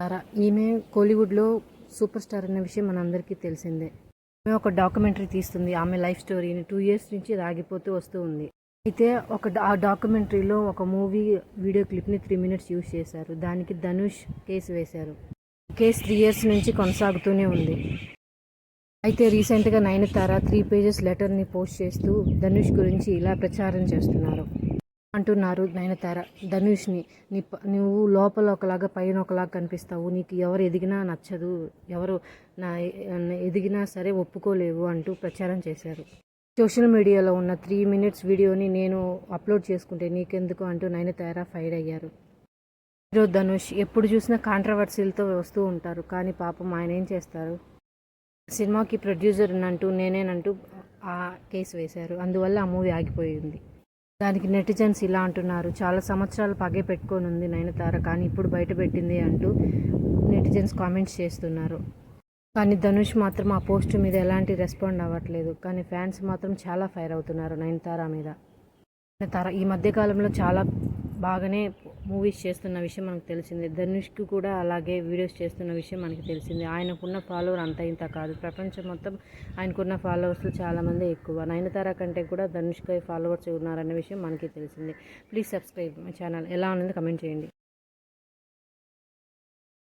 ఈమె కోలీవుడ్లో super star అనే విషయం మనందరికీ తెలిసిందే. ఆమె ఒక డాక్యుమెంటరీ తీస్తుంది. ఆమె లైఫ్ స్టోరీని టూ ఇయర్స్ నుంచి రాగిపోతూ వస్తూ ఉంది. అయితే ఒక ఆ డాక్యుమెంటరీలో ఒక మూవీ వీడియో క్లిప్ని త్రీ మినిట్స్ యూజ్ చేశారు. దానికి ధనుష్ కేసు వేశారు. కేసు త్రీ ఇయర్స్ నుంచి కొనసాగుతూనే ఉంది. అయితే రీసెంట్గా నయనతార త్రీ పేజెస్ లెటర్ని పోస్ట్ చేస్తూ ధనుష్ గురించి ఇలా ప్రచారం చేస్తున్నారు. అంటున్నారు నయనతార. ధనుష్ని నీ ప- నువ్వు లోపల ఒకలాగా పైన ఒకలాగా కనిపిస్తావు. నీకు ఎవరు ఎదిగినా నచ్చదు. ఎవరు నా ఎదిగినా సరే ఒప్పుకోలేవు అంటూ ప్రచారం చేశారు. సోషల్ మీడియాలో ఉన్న త్రీ మినిట్స్ వీడియోని నేను అప్లోడ్ చేసుకుంటే నీకెందుకు అంటూ నయనతార ఫైర్ అయ్యారు. హీరో ధనుష్ ఎప్పుడు చూసినా కాంట్రవర్సీలతో వస్తూ ఉంటారు. కానీ పాపం ఆయన ఏం చేస్తారు? సినిమాకి ప్రొడ్యూసర్ అంటూ నేనేనంటూ ఆ కేసు వేశారు. అందువల్ల ఆ మూవీ ఆగిపోయింది. దానికి నెటిజన్స్ ఇలా అంటున్నారు. చాలా సంవత్సరాలు పగే పెట్టుకొని ఉంది నయనతార కానీ ఇప్పుడు బయట పెట్టింది అంటూ నెటిజన్స్ కామెంట్స్ చేస్తున్నారు. కానీ ధనుష్ మాత్రం ఆ పోస్ట్ మీద ఎలాంటి రెస్పాండ్ అవ్వట్లేదు. కానీ ఫ్యాన్స్ మాత్రం చాలా ఫైర్ అవుతున్నారు నయనతార మీద. నయనతార ఈ మధ్యకాలంలో చాలా బాగానే మూవీస్ చేస్తున్న విషయం మనకు తెలిసిందే. ధనుష్కి కూడా అలాగే వీడియోస్ చేస్తున్న విషయం మనకి తెలిసిందే. ఆయనకున్న ఫాలోవర్ అంత ఇంత కాదు. ప్రపంచం మొత్తం ఆయనకున్న ఫాలోవర్స్లు చాలామంది ఎక్కువ. నయనతార కంటే కూడా ధనుష్కి ఫాలోవర్స్ ఉన్నారన్న విషయం మనకి తెలిసిందే. Please subscribe my channel. ఎలా ఉన్నది కమెంట్ చేయండి.